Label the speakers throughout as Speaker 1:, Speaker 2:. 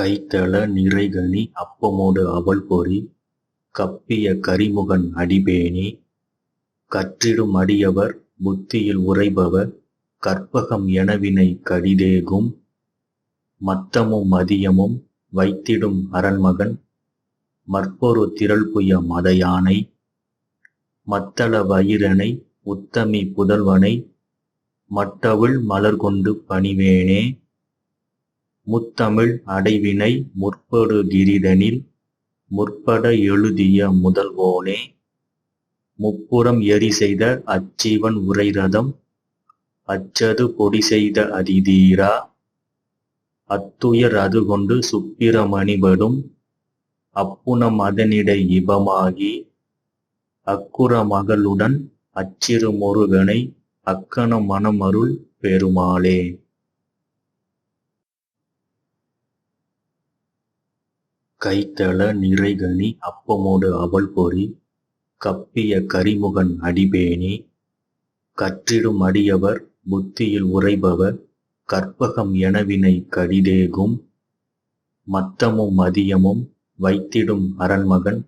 Speaker 1: கைத்தள நிறைகனி அப்பமோடு அவல்பொரி கப்பிய கரிமுகன் அடிபேணி கற்றிடும் அடியவர் புத்தியில் உரைபவர் கற்பகம் எனவினை கடிதேகும் மத்தமும் மதியமும் வைத்திடும் அரண்மகன் மற்பொரு திரள்புய மதயானை மத்தள வயிரனை உத்தமி புதல்வனை மட்டவிழ் மலர்கொண்டு பணிவேனே. முத்தமிழ் அடைவினை முற்படு கிரிதனில் முற்பட எழுதிய முதல்வோனே முப்புறம் எரி செய்த அச்சீவன் உரைரதம் அச்சது பொடி செய்த அதிதீரா அத்துயர் அதுகொண்டு சுப்பிரமணிபடும் அப்புனம் அதனிடை இபமாகி அக்குற மகளுடன் அச்சிறு முருகனை அக்கண மனமருள் பெருமாளே கைத்தள நிறைகனி அப்பமோடு அவல்பொரி கப்பிய கரிமுகன் அடிபேணி கற்றிடும் அடியவர் புத்தியில் உரைபவர் கற்பகம் எனவினை கடிதேகும் மத்தமும் மதியமும் வைத்திடும் அரண்மகன்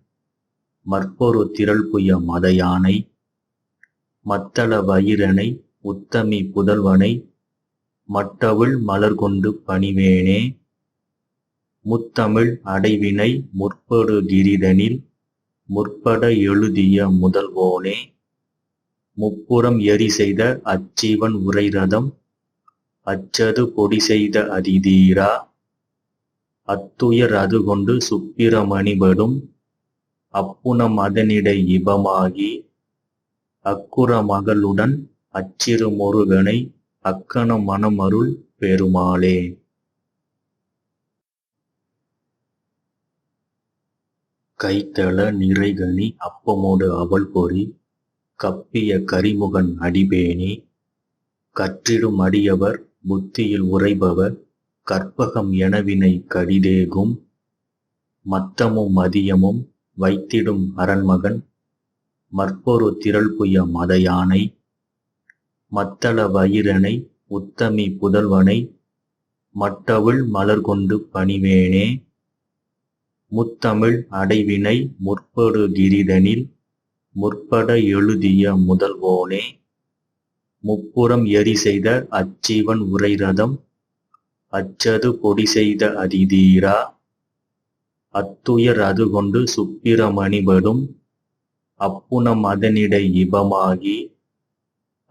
Speaker 1: மற்பொரு திரள்புய மதயானை மத்தள வயிறனை உத்தமி புதல்வனை மட்டவிழ் மலர்கொண்டு பணிவேனே. முத்தமிழ் அடைவினை முற்படு கிரிதனில் முற்பட எழுதிய முதல்வோனே முப்புறம் எரி செய்த அச்சீவன் உரைரதம் அச்சது பொடி செய்த அதிதீரா அத்துயர் அதுகொண்டு சுப்பிரமணிபடும் அப்புனம் அதனிடை இபமாகி அக்குற மகளுடன் அச்சிறு முருகனை அக்கன மனமருள் பெருமாளே கைத்தள நிறைகனி அப்பமோடு அவல்பொரி கப்பிய கரிமுகன் அடிபேணி கற்றிடும் அடியவர் புத்தியில் உரைபவர் கற்பகம் எனவினை கடிதேகும் மத்தமும் மதியமும் வைத்திடும் அரண்மகன் மற்பொரு திரள்புய மதயானை மத்தள வயிறனை உத்தமி புதல்வனை மட்டவிழ் மலர்கொண்டு பணிவேனே. முத்தமிழ் அடைவினை முற்படு கிரிதனில் முற்பட எழுதிய முதல்வோனே முப்புறம் எரி செய்த அச்சீவன் உரைரதம் அச்சது பொடி செய்த அதிதீரா அத்துயர் அதுகொண்டு சுப்பிரமணிபடும் அப்புனம் அதனிடை இபமாகி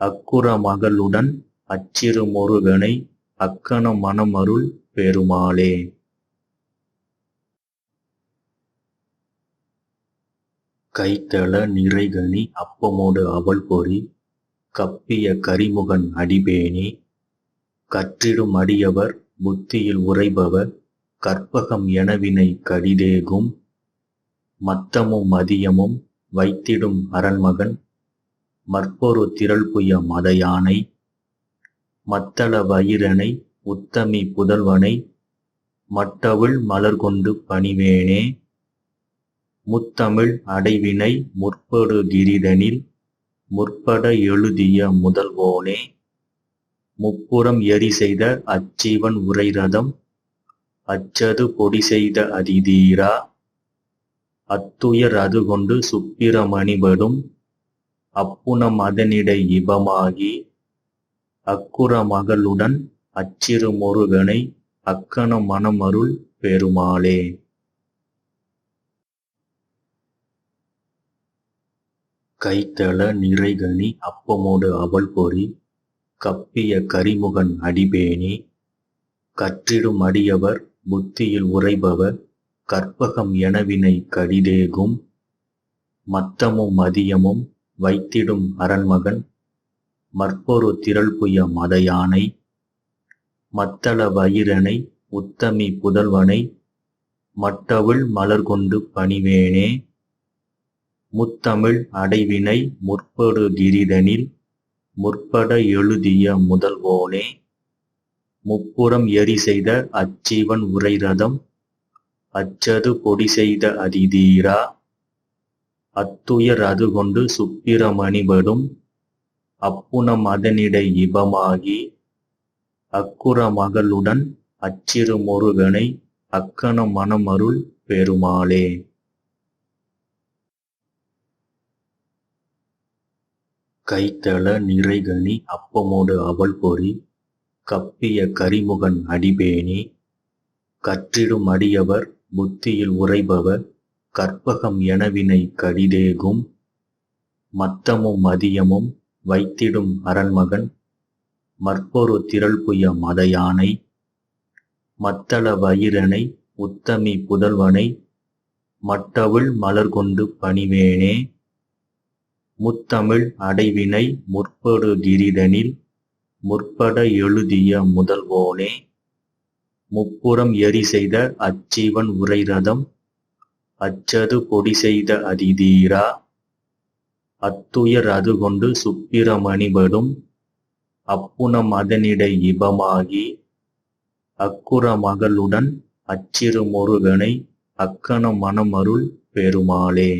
Speaker 1: அக்குற மகளுடன் அச்சிறு முருகனை அக்கண மனமருள் பெருமாளே கைத்தள நிறைகனி அப்பமோடு அவல்பொரி கப்பிய கரிமுகன் அடிபேணி கற்றிடும் அடியவர் புத்தியில் உரைபவர் கற்பகம் எனவினை கடிதேகும் மத்தமும் மதியமும் வைத்திடும் அரண்மகன் மற்பொரு திரள்புய மதயானை மத்தள வயிறனை உத்தமி புதல்வனை மட்டவிழ் மலர்கொண்டு பணிவேனே. முத்தமிழ் அடைவினை முற்படு கிரிதனில் முற்பட எழுதிய முதல்வோனே முப்புறம் எரி செய்த அச்சீவன் உரைரதம் அச்சது பொடி செய்த அதிதீரா அத்துயர் அதுகொண்டு சுப்பிரமணிபடும் அப்புனம் அதனிடை இபமாகி அக்குற மகளுடன் அச்சிறு முருகனை அக்கன மனமருள் பெருமாளே. கைத்தள நிறைகனி அப்பமோடு அவல்பொரி கப்பிய கரிமுகன் அடிபேணி கற்றிடும் அடியவர் புத்தியில் உரைபவர் கற்பகம் எனவினை கடிதேகும் மத்தமும் மதியமும் வைத்திடும் அரண்மகன் மற்பொரு திரள்புய மதயானை மத்தள வயிறனை உத்தமி புதல்வனை மட்டவிழ் மலர்கொண்டு பணிவேனே. முத்தமிழ் அடைவினை முற்படு கிரிதனில் முற்பட எழுதிய முதல்வோனே முப்புறம் எரி செய்த அச்சீவன் உரைரதம் அச்சது பொடி செய்த அதிதீரா அத்துயர் அதுகொண்டு சுப்பிரமணிபடும் அப்புனம் அதனிடை இபமாகி அக்குற மகளுடன் அச்சிறு முருகனை அக்கணம் மனமருள் பெருமாளே. கைத்தள நிறைகனி அப்பமோடு அவள் பொறி கப்பிய கரிமுகன் அடிபேணி கற்றிடும் அடியவர் புத்தியில் உரைபவர் கற்பகம் எனவினை கடிதேகும் மத்தமும் மதியமும் வைத்திடும் அரண்மகன் மற்பொரு திரள்புய மதயானை மத்தள வயிறனை உத்தமி புதல்வனை மட்டவுள் மலர் கொண்டு பணிவேனே. முத்தமிழ் அடைவினை முற்படு கிரிதனில் முற்பட எழுதிய முதல்வோனே முப்புறம் எரி செய்த அச்சீவன் உரைரதம் அச்சது பொடி செய்த அதிதீரா அத்துயர் அது கொண்டு சுப்பிரமணிபடும் அப்புனம் அதனிடை இபமாகி அக்குற மகளுடன் அச்சிறு முருகனை அக்கணம் மனமருள் பெருமாளே.